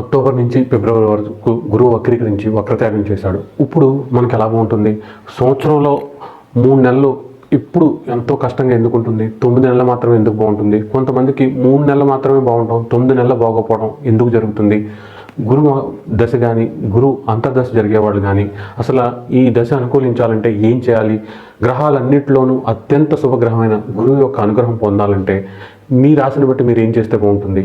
October నుంచి ఫిబ్రవరి వరకు గురువు వక్రీకరించి వక్రత్యాగం చేశాడు. ఇప్పుడు మనకి ఎలా బాగుంటుంది? సంవత్సరంలో మూడు నెలలు ఇప్పుడు ఎంతో కష్టంగా ఎందుకు ఉంటుంది తొమ్మిది నెలలు మాత్రమే ఎందుకు బాగుంటుంది? కొంతమందికి మూడు నెలలు మాత్రమే బాగుంటాం తొమ్మిది నెలలు బాగోపోవడం ఎందుకు జరుగుతుంది? గురువు దశ కానీ గురువు అంతర్దశ జరిగేవాళ్ళు కానీ అసలు ఈ దశ అనుకూలించాలంటే ఏం చేయాలి? గ్రహాలన్నింటిలోనూ అత్యంత శుభగ్రహమైన గురువు యొక్క అనుగ్రహం పొందాలంటే మీ రాశిని బట్టి మీరు ఏం చేస్తే బాగుంటుంది?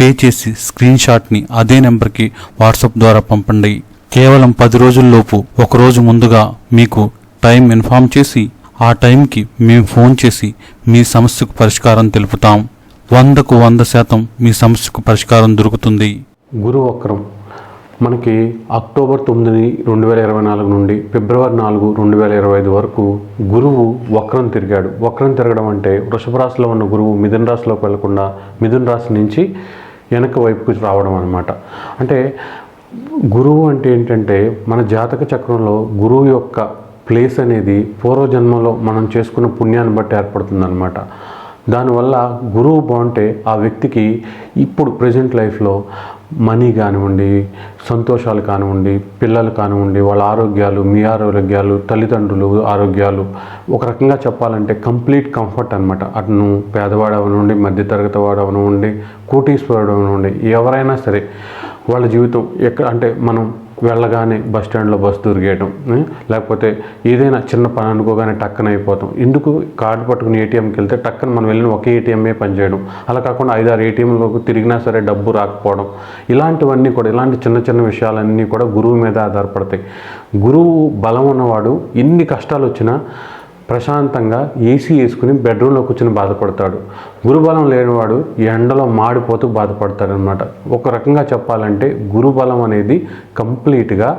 పే చేసి స్క్రీన్ షాట్ని అదే నెంబర్కి వాట్సాప్ ద్వారా పంపండి. కేవలం పది రోజుల్లోపు ఒకరోజు ముందుగా మీకు టైం ఇన్ఫామ్ చేసి ఆ టైంకి మేము ఫోన్ చేసి మీ సమస్యకు పరిష్కారం తెలుపుతాం. వందకు వంద శాతం మీ సమస్యకు పరిష్కారం దొరుకుతుంది. గురు వక్రం. మనకి అక్టోబర్ తొమ్మిది రెండు వేల ఇరవై నాలుగు నుండి ఫిబ్రవరి నాలుగు రెండు వేల ఇరవై ఐదు వరకు గురువు వక్రం తిరిగాడు. వక్రం తిరగడం అంటే వృషభ రాశిలో ఉన్న గురువు మిథున రాశిలోకి వెళ్ళకుండా మిథున రాశి నుంచి వెనక వైపుకి రావడం అనమాట అంటే గురువు అంటే ఏంటంటే మన జాతక చక్రంలో గురువు యొక్క ప్లేస్ అనేది పూర్వజన్మలో మనం చేసుకున్న పుణ్యాన్ని బట్టి ఏర్పడుతుందన్నమాట. దానివల్ల గురువు బాగుంటే ఆ వ్యక్తికి ఇప్పుడు ప్రజెంట్ లైఫ్లో మనీ కానివ్వండి సంతోషాలు కానివ్వండి పిల్లలు కానివ్వండి వాళ్ళ ఆరోగ్యాలు మీ ఆరోగ్యాలు తల్లిదండ్రులు ఆరోగ్యాలు. ఒక రకంగా చెప్పాలంటే కంప్లీట్ కంఫర్ట్ అనమాట అటును పేదవాడు అవనివ్వండి మధ్యతరగతి వాడు అవనివ్వండి కోటీశ్వరుడు అవనివ్వండి ఎవరైనా సరే వాళ్ళ జీవితం ఎక్కడ అంటే మనం వెళ్ళగానే బస్ స్టాండ్లో బస్సు దొరికేయటం లేకపోతే ఏదైనా చిన్న పని అనుకోగానే టక్కన అయిపోతాం. ఎందుకు? కార్డు పట్టుకుని ఏటీఎంకి వెళ్తే టక్కన మనం వెళ్ళిన ఒకే ఏటీఎంఏ పనిచేయడం అలా కాకుండా ఐదారు ఏటీఎంలకు తిరిగినా సరే డబ్బు రాకపోవడం. ఇలాంటివన్నీ కూడా ఇలాంటి చిన్న చిన్న విషయాలన్నీ కూడా గురువు మీద ఆధారపడతాయి. గురువు బలం ఉన్నవాడు ఎన్ని కష్టాలు వచ్చినా ప్రశాంతంగా ఏసీ వేసుకుని బెడ్రూమ్లో కూర్చొని బాధపడతాడు. గురుబలం లేనివాడు ఎండలో మాడిపోతూ బాధపడతాడు అనమాట ఒక రకంగా చెప్పాలంటే గురుబలం అనేది కంప్లీట్గా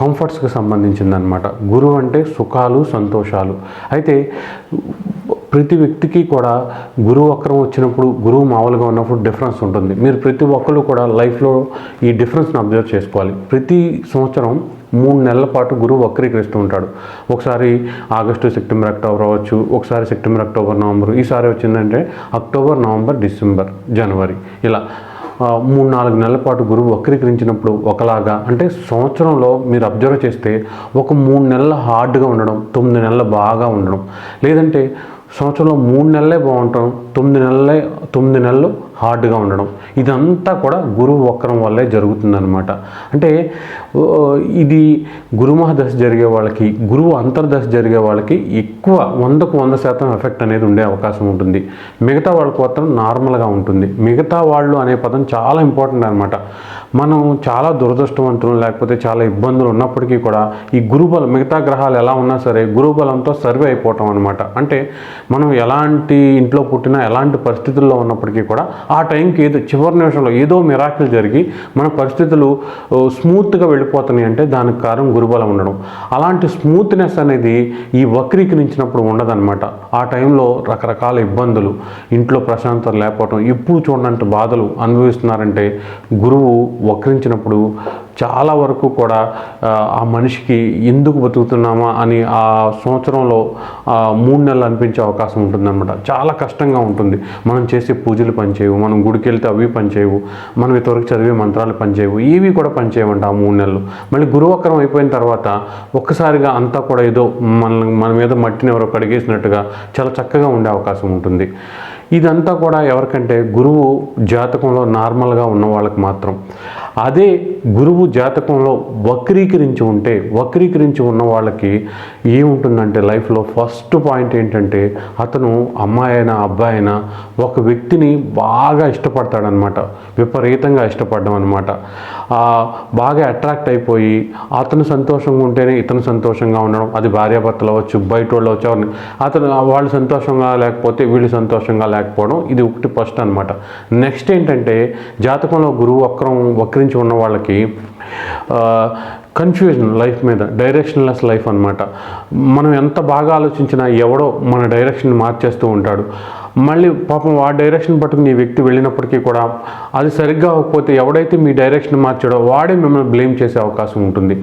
కంఫర్ట్స్కి సంబంధించిందనమాట గురువు అంటే సుఖాలు సంతోషాలు. అయితే ప్రతి వ్యక్తికి కూడా గురువు వక్రం వచ్చినప్పుడు గురువు మామూలుగా ఉన్నప్పుడు డిఫరెన్స్ ఉంటుంది. మీరు ప్రతి ఒక్కరు కూడా లైఫ్లో ఈ డిఫరెన్స్ని అబ్జర్వ్ చేసుకోవాలి. ప్రతి సంవత్సరం మూడు నెలల పాటు గురువు వక్రీకరిస్తూ ఉంటాడు. ఒకసారి ఆగస్టు సెప్టెంబర్ అక్టోబర్ అవ్వచ్చు ఒకసారి సెప్టెంబర్ అక్టోబర్ నవంబర్. ఈసారి వచ్చిందంటే అక్టోబర్ నవంబర్ డిసెంబర్ జనవరి. ఇలా మూడు నాలుగు నెలల పాటు గురువు వక్రీకరించినప్పుడు ఒకలాగా అంటే సంవత్సరంలో మీరు అబ్జర్వ్ చేస్తే ఒక మూడు నెలలు హార్డ్గా ఉండడం తొమ్మిది నెలలు బాగా ఉండడం. లేదంటే సంవత్సరంలో మూడు నెలలే బాగుంటాం తొమ్మిది నెలలే తొమ్మిది నెలలు హార్డ్గా ఉండడం. ఇదంతా కూడా గురువు వక్రం వల్లే జరుగుతుందన్నమాట. అంటే ఇది గురుమహదశ జరిగే వాళ్ళకి గురువు అంతర్దశ జరిగే వాళ్ళకి ఎక్కువ వందకు వంద శాతం ఎఫెక్ట్ అనేది ఉండే అవకాశం ఉంటుంది. మిగతా వాళ్ళకి మాత్రం నార్మల్గా ఉంటుంది. మిగతా వాళ్ళు అనే పదం చాలా ఇంపార్టెంట్ అనమాట మనం చాలా దురదృష్టవంతులు లేకపోతే చాలా ఇబ్బందులు ఉన్నప్పటికీ కూడా ఈ గురుబలం మిగతా గ్రహాలు ఎలా ఉన్నా సరే గురుబలంతో సర్వే అయిపోవటం అనమాట అంటే మనం ఎలాంటి ఇంట్లో పుట్టినా ఎలాంటి పరిస్థితుల్లో ఉన్నప్పటికీ కూడా ఆ టైంకి ఏదో చివరి నిమిషంలో ఏదో మిరాకిల్ జరిగి మన పరిస్థితులు స్మూత్గా వెళ్ళిపోతున్నాయి అంటే దానికి కారణం గురుబలం ఉండడం. అలాంటి స్మూత్నెస్ అనేది ఈ వక్రీకరించినప్పుడు ఉండదన్నమాట. ఆ టైంలో రకరకాల ఇబ్బందులు ఇంట్లో ప్రశాంతత లేకపోవడం ఎప్పుడు చూడనంత బాధలు అనుభవిస్తున్నారంటే గురువు వక్రించినప్పుడు చాలా వరకు కూడా ఆ, మనిషికి ఎందుకు బతుకుతున్నామా అని ఆ సంవత్సరంలో ఆ, మూడు నెలలు అనిపించే అవకాశం ఉంటుందన్నమాట. చాలా కష్టంగా ఉంటుంది. మనం చేసే పూజలు పనిచేయవు మనం గుడికి వెళ్తే అవి పనిచేయవు మనం ఇంతవరకు చదివే మంత్రాలు పనిచేయవు ఏవి కూడా పనిచేయమంట ఆ మూడు నెలలు. మళ్ళీ గురువక్రం అయిపోయిన తర్వాత ఒక్కసారిగా అంతా కూడా ఏదో మన మన మీద మట్టిని ఎవరో కడిగేసినట్టుగా చాలా చక్కగా ఉండే అవకాశం ఉంటుంది. ఇదంతా కూడా ఎవరికంటే గురువు జాతకంలో నార్మల్గా ఉన్న వాళ్ళకి మాత్రం. అదే గురువు జాతకంలో వక్రీకరించి ఉంటే వక్రీకరించి ఉన్న వాళ్ళకి ఏముంటుందంటే లైఫ్లో ఫస్ట్ పాయింట్ ఏంటంటే అతను అమ్మాయి అయినా అబ్బాయి అయినా ఒక వ్యక్తిని బాగా ఇష్టపడతాడనమాట విపరీతంగా ఇష్టపడడం అనమాట బాగా అట్రాక్ట్ అయిపోయి అతను సంతోషంగా ఉంటేనే ఇతను సంతోషంగా ఉండడం. అది భార్యాభర్తలు అవ్వచ్చు బయట వాళ్ళు అవ్వచ్చు ఎవరిని. అతను వాళ్ళు సంతోషంగా లేకపోతే వీళ్ళు సంతోషంగా లేకపోవడం ఇది ఒకటి ఫస్ట్ అనమాట నెక్స్ట్ ఏంటంటే జాతకంలో గురువు వక్రం వక్రించి ఉన్న వాళ్ళకి కన్ఫ్యూజన్ లైఫ్ మీద డైరెక్షన్లెస్ లైఫ్ అనమాట మనం ఎంత బాగా ఆలోచించినా ఎవడో మన డైరెక్షన్ మార్చేస్తూ ఉంటాడు. మళ్ళీ పాపం ఆ డైరెక్షన్ పట్టుకుని ఈ వ్యక్తి వెళ్ళినప్పటికీ కూడా అది సరిగ్గా అవ్వకపోతే ఎవడైతే మీ డైరెక్షన్ మార్చాడో వాడే మిమ్మల్ని బ్లేమ్ చేసే అవకాశం ఉంటుంది.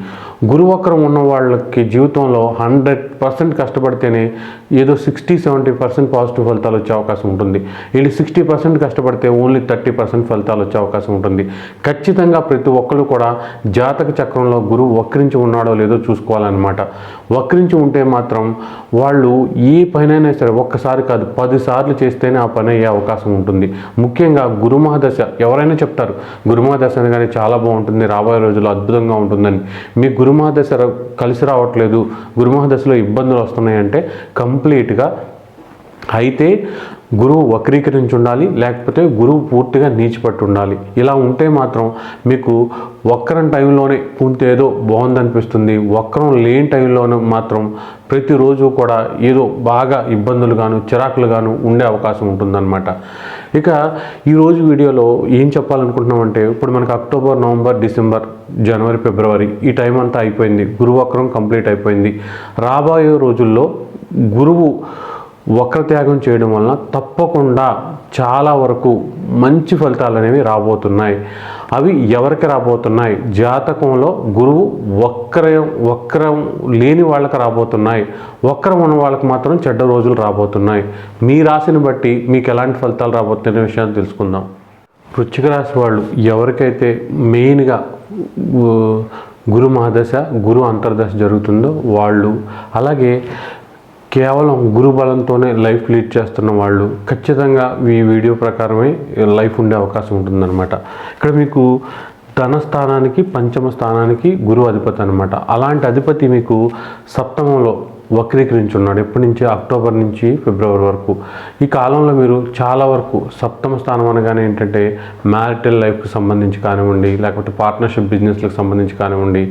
గురువక్రం ఉన్న వాళ్ళకి జీవితంలో హండ్రెడ్ పర్సెంట్ కష్టపడితేనే ఏదో సిక్స్టీ సెవెంటీ పర్సెంట్ పాజిటివ్ ఫలితాలు వచ్చే అవకాశం ఉంటుంది. వీళ్ళు సిక్స్టీ పర్సెంట్ కష్టపడితే ఓన్లీ థర్టీ పర్సెంట్ ఫలితాలు వచ్చే అవకాశం ఉంటుంది. ఖచ్చితంగా ప్రతి ఒక్కరు కూడా జాతక చక్రంలో గురువు వక్రించి ఉన్నాడో లేదో చూసుకోవాలన్నమాట. వక్రించి ఉంటే మాత్రం వాళ్ళు ఏ పనైనా సరే ఒక్కసారి కాదు పదిసార్లు చేస్తేనే ఆ పని అయ్యే అవకాశం ఉంటుంది. ముఖ్యంగా గురుమహాదశ ఎవరైనా చెప్తారు గురుమహాదశ అనగానే చాలా బాగుంటుంది రాబోయే రోజుల్లో అద్భుతంగా ఉంటుందని. మీ గురుమహాదశ కలిసి రావట్లేదు. గురుమహాదశలో ఇబ్బందులు వస్తున్నాయంటే కంప్లీట్గా అయితే గురువు వక్రీకరించి ఉండాలి లేకపోతే గురువు పూర్తిగా నీచిపట్టు ఉండాలి ఇలా ఉంటే మాత్రం మీకు వక్రం టైంలోనే కొంత ఏదో బాగుందనిపిస్తుంది. వక్రం లేని టైంలోనే మాత్రం ప్రతిరోజు కూడా ఏదో బాగా ఇబ్బందులు గాను చిరాకులు గాను ఉండే అవకాశం ఉంటుందన్నమాట. ఇక ఈరోజు వీడియోలో ఏం చెప్పాలనుకుంటున్నామంటే ఇప్పుడు మనకు అక్టోబర్ నవంబర్ డిసెంబర్ జనవరి ఫిబ్రవరి ఈ టైం అంతా అయిపోయింది. గురువక్రం కంప్లీట్ అయిపోయింది. రాబోయే రోజుల్లో గురువు వక్రత్యాగం చేయడం వలన తప్పకుండా చాలా వరకు మంచి ఫలితాలు అనేవి రాబోతున్నాయి. అవి ఎవరికి రాబోతున్నాయి? జాతకంలో గురువు వక్రయం వక్రం లేని వాళ్ళకి రాబోతున్నాయి. వక్రం ఉన్న వాళ్ళకి మాత్రం చెడ్డ రోజులు రాబోతున్నాయి. మీ రాశిని బట్టి మీకు ఎలాంటి ఫలితాలు రాబోతున్న విషయాన్ని తెలుసుకుందాం. వృచ్చిక రాశి వాళ్ళు ఎవరికైతే మెయిన్గా గురు మహాదశ గురు అంతర్దశ జరుగుతుందో వాళ్ళు అలాగే కేవలం గురు బలంతోనే లైఫ్ లీడ్ చేస్తున్న వాళ్ళు ఖచ్చితంగా ఈ వీడియో ప్రకారమే లైఫ్ ఉండే అవకాశం ఉంటుందన్నమాట. ఇక్కడ మీకు ధన స్థానానికి పంచమ స్థానానికి గురువు అధిపతి అనమాట అలాంటి అధిపతి మీకు సప్తమంలో వక్రీకరించి ఉన్నాడు ఎప్పటి నుంచి? అక్టోబర్ నుంచి ఫిబ్రవరి వరకు. ఈ కాలంలో మీరు చాలా వరకు సప్తమ స్థానం అనగానే ఏంటంటే మ్యారిటల్ లైఫ్కి సంబంధించి కానివ్వండి లేకపోతే పార్ట్నర్షిప్ బిజినెస్లకు సంబంధించి కానివ్వండి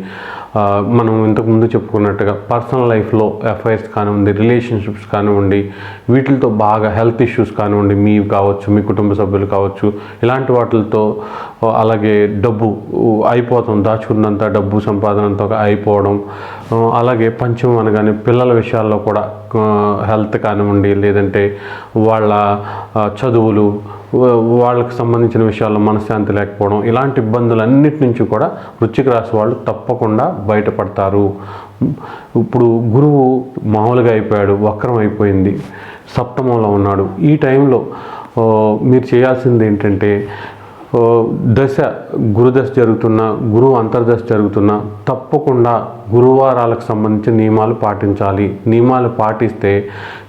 మనం ఇంతకుముందు చెప్పుకున్నట్టుగా పర్సనల్ లైఫ్లో అఫైర్స్ కానివ్వండి రిలేషన్షిప్స్ కానివ్వండి వీటితో బాగా హెల్త్ ఇష్యూస్ కానివ్వండి మీ కావచ్చు మీ కుటుంబ సభ్యులు కావచ్చు ఇలాంటి వాటితో అలాగే డబ్బు అయిపోతాం దాచుకున్నంత డబ్బు సంపాదన అయిపోవడం అలాగే పంచం అనగానే పిల్లల విషయాల్లో కూడా హెల్త్ కానివ్వండి లేదంటే వాళ్ళ చదువులు వాళ్ళకి సంబంధించిన విషయాల్లో మనశ్శాంతి లేకపోవడం ఇలాంటి ఇబ్బందులన్నిటి నుంచి కూడా వృచ్చిక రాశి వాళ్ళు తప్పకుండా బయటపడతారు. ఇప్పుడు గురువు మామూలుగా అయిపోయాడు వక్రం అయిపోయింది సప్తమంలో ఉన్నాడు. ఈ టైంలో మీరు చేయాల్సింది ఏంటంటే దశ గురుదశ జరుగుతున్న గురువు అంతర్దశ జరుగుతున్న తప్పకుండా గురువారాలకు సంబంధించిన నియమాలు పాటించాలి. నియమాలు పాటిస్తే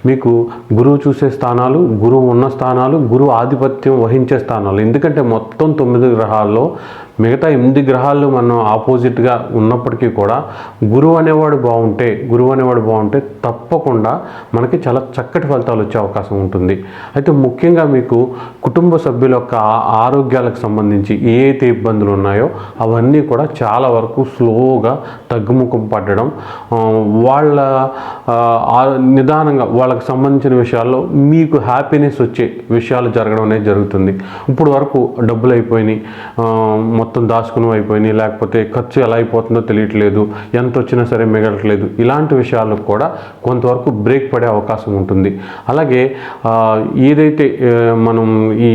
మీకు గురువు చూసే స్థానాలు గురువు ఉన్న స్థానాలు గురువు ఆధిపత్యం వహించే స్థానాలు. ఎందుకంటే మొత్తం తొమ్మిది గ్రహాల్లో మిగతా ఎనిమిది గ్రహాలు మనం ఆపోజిట్గా ఉన్నప్పటికీ కూడా గురువు అనేవాడు బాగుంటే గురువు అనేవాడు బాగుంటే తప్పకుండా మనకి చాలా చక్కటి ఫలితాలు వచ్చే అవకాశం ఉంటుంది. అయితే ముఖ్యంగా మీకు కుటుంబ సభ్యుల యొక్క ఆరోగ్యాలకు సంబంధించి ఏ అయితే ఇబ్బందులు ఉన్నాయో అవన్నీ కూడా చాలా వరకు స్లోగా తగ్గుముఖం పట్టడం వాళ్ళ నిదానంగా వాళ్ళకి సంబంధించిన విషయాల్లో మీకు హ్యాపీనెస్ వచ్చే విషయాలు జరగడం అనేది జరుగుతుంది. ఇప్పుడు వరకు డబ్బులు అయిపోయినాయి మొత్తం దాచుకుని అయిపోయినాయి లేకపోతే ఖర్చు ఎలా అయిపోతుందో తెలియట్లేదు ఎంత వచ్చినా సరే మిగలట్లేదు. ఇలాంటి విషయాలకు కూడా కొంతవరకు బ్రేక్ పడే అవకాశం ఉంటుంది. అలాగే ఏదైతే మనం ఈ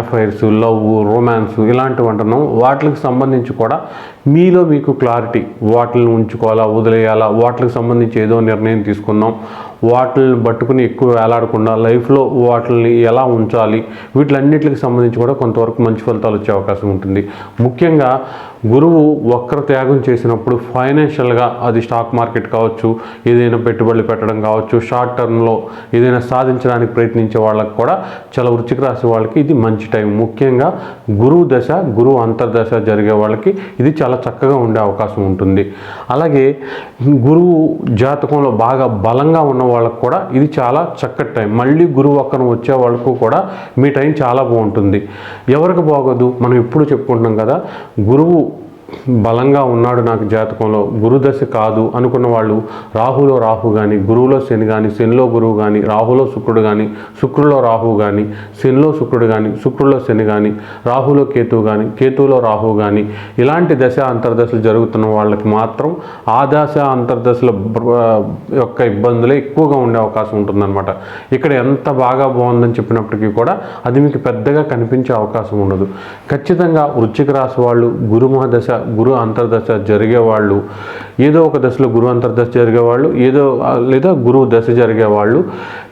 ఎఫ్ఐఆర్స్ లవ్ రొమాన్స్ ఇలాంటివి అంటున్నాం వాటికి సంబంధించి కూడా మీలో మీకు క్లారిటీ వాటిని ఉంచుకోవాలా వదిలేయాలా వాటికి సంబంధించి ఏదో నిర్ణయం తీసుకుందాం. వాటిని పట్టుకుని ఎక్కువ వేలాడకుండా లైఫ్లో వాటిని ఎలా ఉంచాలి వీటిలన్నిటికి సంబంధించి కూడా కొంతవరకు మంచి ఫలితాలు వచ్చే అవకాశం ఉంటుంది. ముఖ్యంగా గురువు వక్ర త్యాగం చేసినప్పుడు ఫైనాన్షియల్గా అది స్టాక్ మార్కెట్ కావచ్చు ఏదైనా పెట్టుబడులు పెట్టడం కావచ్చు షార్ట్ టర్మ్లో ఏదైనా సాధించడానికి ప్రయత్నించే వాళ్ళకి కూడా చాలా వృచ్చిక రాశి వాళ్ళకి ఇది మంచి టైం ముఖ్యంగా గురువు దశ గురువు అంతర్దశ జరిగే వాళ్ళకి ఇది చాలా చక్కగా ఉండే అవకాశం ఉంటుంది. అలాగే గురువు జాతకంలో బాగా బలంగా ఉన్న వాళ్ళకు కూడా ఇది చాలా చక్కటి టైం మళ్ళీ గురువు వక్రం వచ్చే వాళ్ళకు కూడా మీ టైం చాలా బాగుంటుంది. ఎవరికి బాగోదు? మనం ఎప్పుడు చెప్పుకుంటున్నాం కదా గురువు బలంగా ఉన్నాడు నాకు జాతకంలో. గురుదశ కాదు అనుకున్న వాళ్ళు రాహులో రాహు కానీ గురువులో శని కానీ శనిలో గురువు కానీ రాహులో శుక్రుడు కానీ శుక్రులో రాహు కానీ శనిలో శుక్రుడు కానీ శుక్రులో శని కానీ రాహులో కేతువు కానీ కేతువులో రాహు కానీ ఇలాంటి దశ అంతర్దశలు జరుగుతున్న వాళ్ళకి మాత్రం ఆ దశ అంతర్దశల యొక్క ఇబ్బందులే ఎక్కువగా ఉండే అవకాశం ఉంటుందన్నమాట. ఇక్కడ ఎంత బాగా బాగుందని చెప్పినప్పటికీ కూడా అది మీకు పెద్దగా కనిపించే అవకాశం ఉండదు. ఖచ్చితంగా వృచ్చిక రాశి వాళ్ళు గురుమహదశ గురు అంతర్దశ జరిగే వాళ్ళు ఏదో ఒక దశలో గురు అంతర్దశ జరిగేవాళ్ళు ఏదో లేదా గురువు దశ జరిగే వాళ్ళు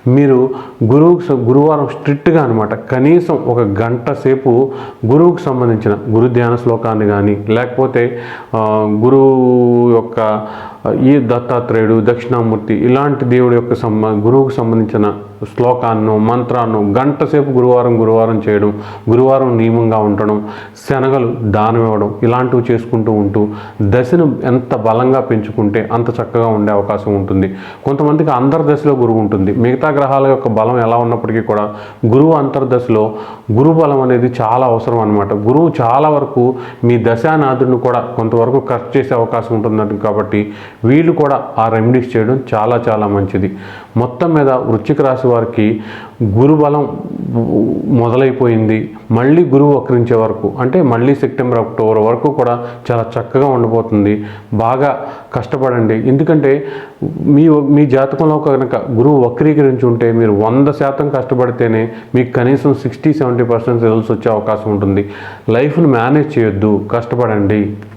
మీరు గురువు గురువారం స్ట్రిక్ట్గా అనమాట కనీసం ఒక గంట సేపు గురువుకు సంబంధించిన గురు ధ్యాన శ్లోకాన్ని కానీ లేకపోతే గురువు యొక్క ఈ దత్తాత్రేయుడు దక్షిణామూర్తి ఇలాంటి దేవుడి యొక్క సంబ గురువుకు సంబంధించిన శ్లోకాన్నో మంత్రాన్నో గంట సేపు గురువారం గురువారం చేయడం గురువారం నియమంగా ఉండడం శనగలు దానం ఇవ్వడం ఇలాంటివి చేసుకుంటూ ఉంటూ దశను ఎంత బలంగా బలంగా పెంచుకుంటే అంత చక్కగా ఉండే అవకాశం ఉంటుంది. కొంతమందికి అంతర్దశలో గురువు ఉంటుంది. మిగతా గ్రహాల యొక్క బలం ఎలా ఉన్నప్పటికీ కూడా గురువు అంతర్దశలో గురు బలం అనేది చాలా అవసరం అనమాట గురువు చాలా వరకు మీ దశానాథుడిని కూడా కొంతవరకు ఖర్చు చేసే అవకాశం ఉంటుంది కాబట్టి వీళ్ళు కూడా ఆ రెమెడీస్ చేయడం చాలా చాలా మంచిది. మొత్తం మీద వృశ్చిక రాశి వారికి గురుబలం మొదలైపోయింది. మళ్ళీ గురువు వక్రించే వరకు అంటే మళ్ళీ సెప్టెంబర్ అక్టోబర్ వరకు కూడా చాలా చక్కగా ఉండబోతుంది బాగా కష్టపడండి. ఎందుకంటే మీ మీ జాతకంలో కనుక గురువు వక్రీకరించి ఉంటే మీరు వంద శాతం కష్టపడితేనే మీకు కనీసం సిక్స్టీ సెవెంటీ పర్సెంట్ రిజల్ట్స్ వచ్చే అవకాశం ఉంటుంది. లైఫ్ను మేనేజ్ చేయొద్దు. కష్టపడండి.